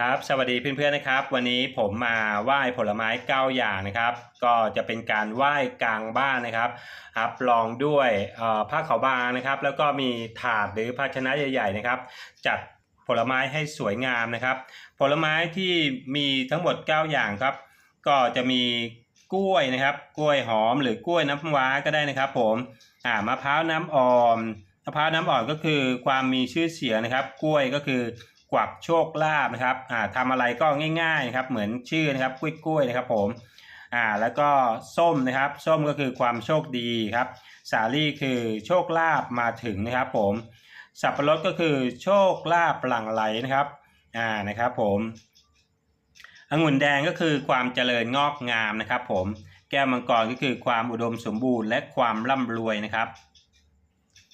ครับสวัสดีเพื่อนๆนะครับ วันนี้ผมมาไหว้ผลไม้ 9 อย่างนะครับ ก็จะเป็นการไหว้กลางบ้านนะครับครับรองด้วยผ้าขาวบางนะครับ แล้วก็มีถาดหรือภาชนะใหญ่ๆนะครับ จัดผลไม้ให้สวยงามนะครับ ผลไม้ที่มีทั้งหมด 9 อย่างครับ ก็จะมีกล้วยนะครับ กล้วยหอมหรือกล้วยน้ำว้าก็ได้นะครับ ผมอ่ามะพร้าวน้ำอ่อนมะพร้าวน้ำอ่อนก็คือความมีชื่อเสียงนะครับ กล้วยก็คือ กวักโชคลาภนะครับอ่าทำอะไรก็ง่ายๆนะครับเหมือนชื่อนะครับกล้วยกล้วยๆนะครับผมอ่าแล้วก็ส้มนะครับ ส้มก็คือความโชคดีครับ สาลี่คือโชคลาภมาถึงนะครับผมสับปะรดก็คือโชคลาภหลั่งไหลนะครับอ่านะครับผมองุ่นแดงก็คือความเจริญงอกงามนะครับผมแก้วมังกรก็คือความอุดมสมบูรณ์และความร่ำรวยนะครับ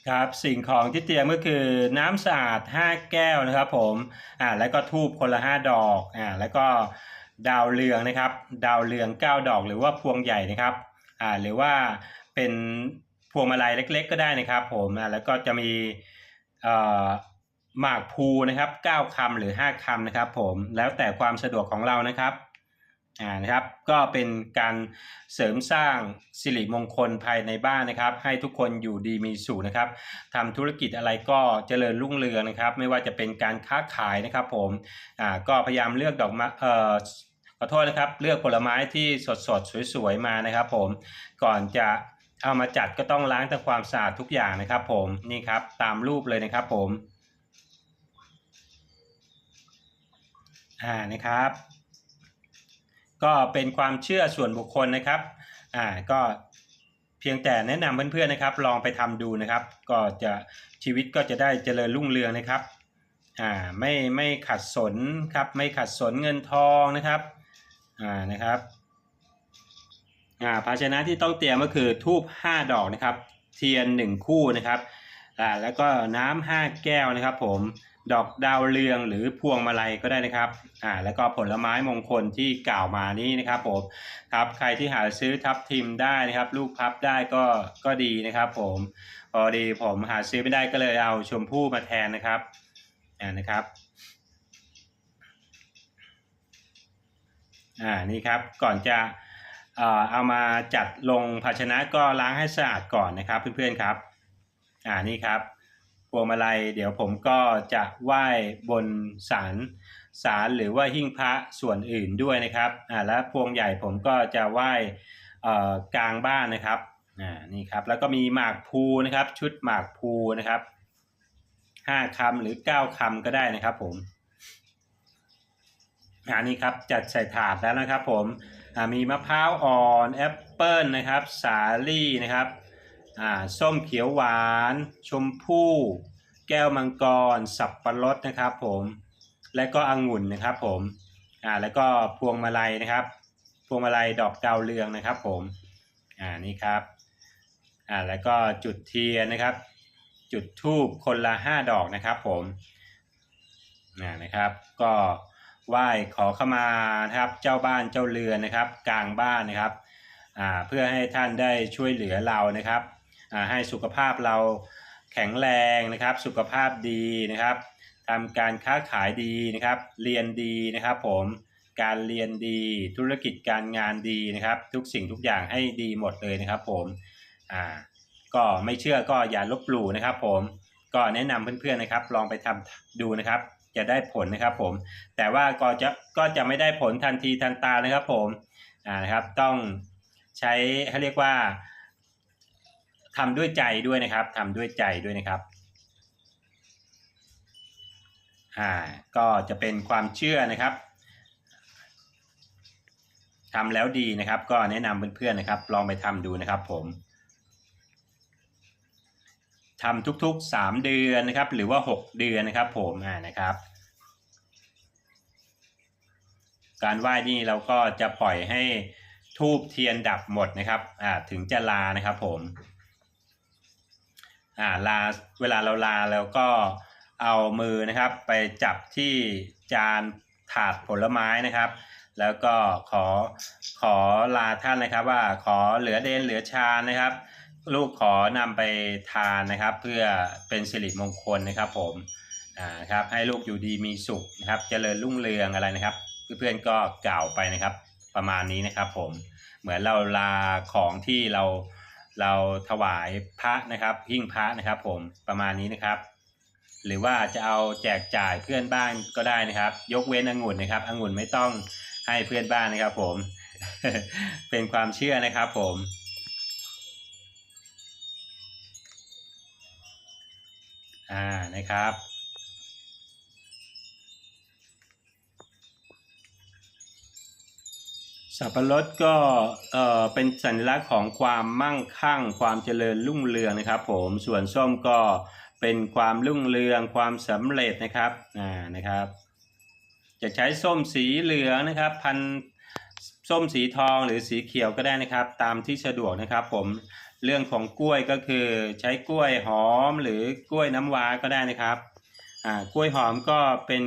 ครับสิ่งของที่เตรียมก็คือน้ำสะอาด 5 แก้วนะครับผมอ่าแล้วก็ทูบคนละ 5 ดอกอ่าแล้วก็ดาวเรืองนะครับ ดาวเรือง 9 ดอกหรือว่าพวงใหญ่นะครับอ่าหรือว่าเป็นพวงมาลัยเล็ก ๆ ก็ได้นะครับผมอ่าแล้วก็จะมีเอ่อหมากภูนะครับ 9คำหรือ 5คำนะครับผมแล้วแต่ความสะดวกของเรานะครับ อ่านะครับก็เป็นการเสริมสร้างสิริมงคลภายในบ้านนะครับ ให้ทุกคนอยู่ดีมีสุขนะครับทำธุรกิจอะไรก็เจริญรุ่งเรืองนะครับ ไม่ว่าจะเป็นการค้าขายนะครับผมอ่าก็พยายามเลือกดอกไม้เอ่อขอโทษนะครับเลือกผลไม้ที่สดๆสวยๆมานะครับ ผมก่อนจะเอามาจัดก็ต้องล้างทำความสะอาดทุกอย่างนะครับ ผมนี่ครับตามรูปเลยนะครับ ผมอ่านะครับ ก็เป็นความเชื่อส่วนบุคคลนะครับอ่าก็เพียงแต่แนะนำเพื่อนๆนะครับ ลองไปทำดูนะครับ ก็จะชีวิตก็จะได้เจริญรุ่งเรืองนะครับอ่าไม่ไม่ขัดสนครับไม่ขัดสนเงินทองนะครับอ่านะครับอ่าภาชนะที่ต้องเตรียมก็คือทูบ5ดอกนะครับ เทียน 1 คู่นะครับอ่าแล้วก็น้ำ5แก้วนะครับผม ดอกดาวเรืองหรือพวงมาลัยก็ได้นะครับ อ่า แล้วก็ผลไม้มงคลที่กล่าวมานี้นะครับผม ครับ ใครที่หาซื้อทับทิมได้นะครับ ลูกพับได้ก็ ก็ดีนะครับ ผม พอดีผมหาซื้อไม่ได้ก็เลยเอาชมพู่มาแทนนะครับ อ่า นะครับ อ่า นี่ครับ ก่อนจะเอ่อเอามาจัดลงภาชนะก็ล้างให้สะอาดก่อนนะครับ เพื่อนๆครับ อ่า นี่ครับ พวงมาลัย เดี๋ยวผมก็จะไหว้บนศาลศาลหรือว่าหิ้งพระส่วนอื่นด้วยนะครับอ่าและพวงใหญ่ผมก็จะไหว้เอ่อกลางบ้านนะครับอ่านี่ครับแล้วก็มีหมากภูนะครับ ชุดหมากภูนะครับห้าคำหรือเก้าคำก็ได้นะครับผมอ่านี่ครับจัดใส่ถาดแล้วนะครับผมอ่ามีมะพร้าวอ่อนแอปเปิลนะครับสาลี่นะครับ ส้มเขียวหวาน ชมพู่ แก้วมังกร สับปะรดนะครับผมและก็องุ่นนะครับผมอ่าแล้วก็พวงมาลัยนะครับ พวงมาลัยดอกดาวเรืองนะครับผมอ่านี่ครับอ่าแล้วก็จุดเทียนนะครับ จุดทูบคนละห้าดอกนะครับผมอ่านะครับ ก็ไหว้ขอเข้ามานะครับเจ้าบ้านเจ้าเรือนนะครับ กลางบ้านนะครับอ่าเพื่อให้ท่านได้ช่วยเหลือเรานะครับ ให้สุขภาพเราแข็งแรงนะครับ สุขภาพดีนะครับทำการค้าขายดีนะครับ เรียนดีนะครับ ผมการเรียนดีธุรกิจการงานดีนะครับ ทุกสิ่งทุกอย่างให้ดีหมดเลยนะครับ ผมอ่าก็ไม่เชื่อก็อย่าลบหลู่นะครับ ผมก็แนะนำเพื่อนๆนะครับ ลองไปทำดูนะครับ จะได้ผลนะครับ ผม แต่ว่าก็จะก็จะไม่ได้ผลทันทีทันตานะครับ ผมอ่านะครับต้องใช้เขาเรียกว่า ทำด้วยใจด้วยนะครับทำด้วยใจด้วยนะครับอ่าก็จะเป็นความเชื่อนะครับทำแล้วดีนะครับ ก็แนะนำเพื่อนๆนะครับ ลองไปทำดูนะครับผมทำทุกๆ 3 เดือนนะครับ หรือว่า 6 เดือนนะครับ ผมอ่านะครับ การไหว้นี่เราก็จะปล่อยให้ทูบเทียนดับหมดนะครับอ่าถึงจะลานะครับผม อ่าลาเวลาเราลาแล้วก็เอามือนะครับ ไปจับที่จานถาดผลไม้นะครับ แล้วก็ขอขอลาท่านนะครับ ว่าขอเหลือเดนเหลือชานะครับ ลูกขอนำไปทานนะครับ เพื่อเป็นสิริมงคลนะครับผมอ่าครับให้ลูกอยู่ดีมีสุขนะครับเจริญรุ่งเรืองอะไรนะครับ เพื่อนๆก็กล่าวไปนะครับ ประมาณนี้นะครับ ผมเหมือนเราลาของที่เรา เราถวายพระนะครับหิ้งพระนะครับ ผมประมาณนี้นะครับ หรือว่าจะเอาแจกจ่ายเพื่อนบ้านก็ได้นะครับ ยกเว้นองุ่นนะครับองุ่นไม่ต้องให้เพื่อนบ้านนะครับ ผม เป็นความเชื่อนะครับ ผมอ่านะครับ สับปะรดก็เอ่อเป็นสัญลักษณ์ของความมั่งคั่ง ความเจริญรุ่งเรืองนะครับ ผมส่วนส้มก็เป็นความรุ่งเรืองความสำเร็จนะครับอ่านะครับ จะใช้ส้มสีเหลืองนะครับ พันส้มสีทองหรือสีเขียวก็ได้นะครับ ตามที่สะดวกนะครับ ผมเรื่องของกล้วยก็คือใช้กล้วยหอมหรือกล้วยน้ำว้าก็ได้นะครับอ่ากล้วยหอมก็เป็น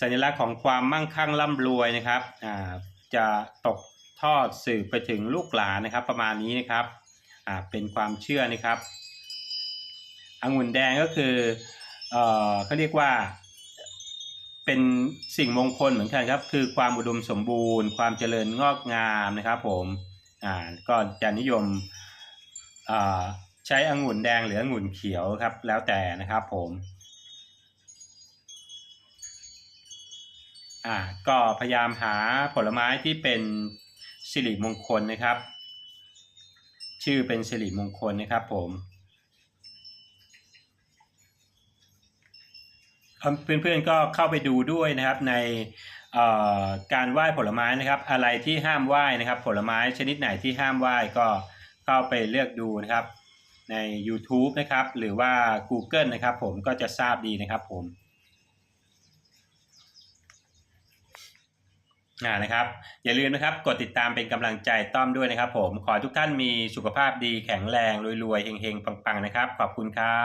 สัญลักษณ์ของความมั่งคั่งร่ำรวยนะครับอ่า จะตกทอดสืบไปถึงลูกหลานนะครับ ประมาณนี้นะครับเป็นความเชื่อนะครับองุ่นแดงก็คือเออเขาเรียกว่าเป็นสิ่งมงคลเหมือนกันครับ คือความอุดมสมบูรณ์ ความเจริญงอกงามนะครับ ผมอ่าก็จะนิยมใช้องุ่นแดงหรือองุ่นเขียวครับ แล้วแต่นะครับผม อ่าก็พยายามหาผลไม้ที่เป็นสิริมงคลนะครับ ชื่อเป็นสิริมงคลนะครับผมเพื่อนๆก็เข้าไปดูด้วยนะครับในการไหว้ผลไม้นะครับ อะไรที่ห้ามไหว้นะครับ ผลไม้ชนิดไหนที่ห้ามไหว้ก็เข้าไปเลือกดูนะครับใน YouTube นะครับ หรือว่า Google นะครับ ผมก็จะทราบดีนะครับผม อ่านะครับ อย่าลืมนะครับกดติดตามเป็นกำลังใจต้อมด้วยนะครับ ผมขอทุกท่านมีสุขภาพดีแข็งแรงรวยๆเฮงๆปังๆนะครับ ขอบคุณครับ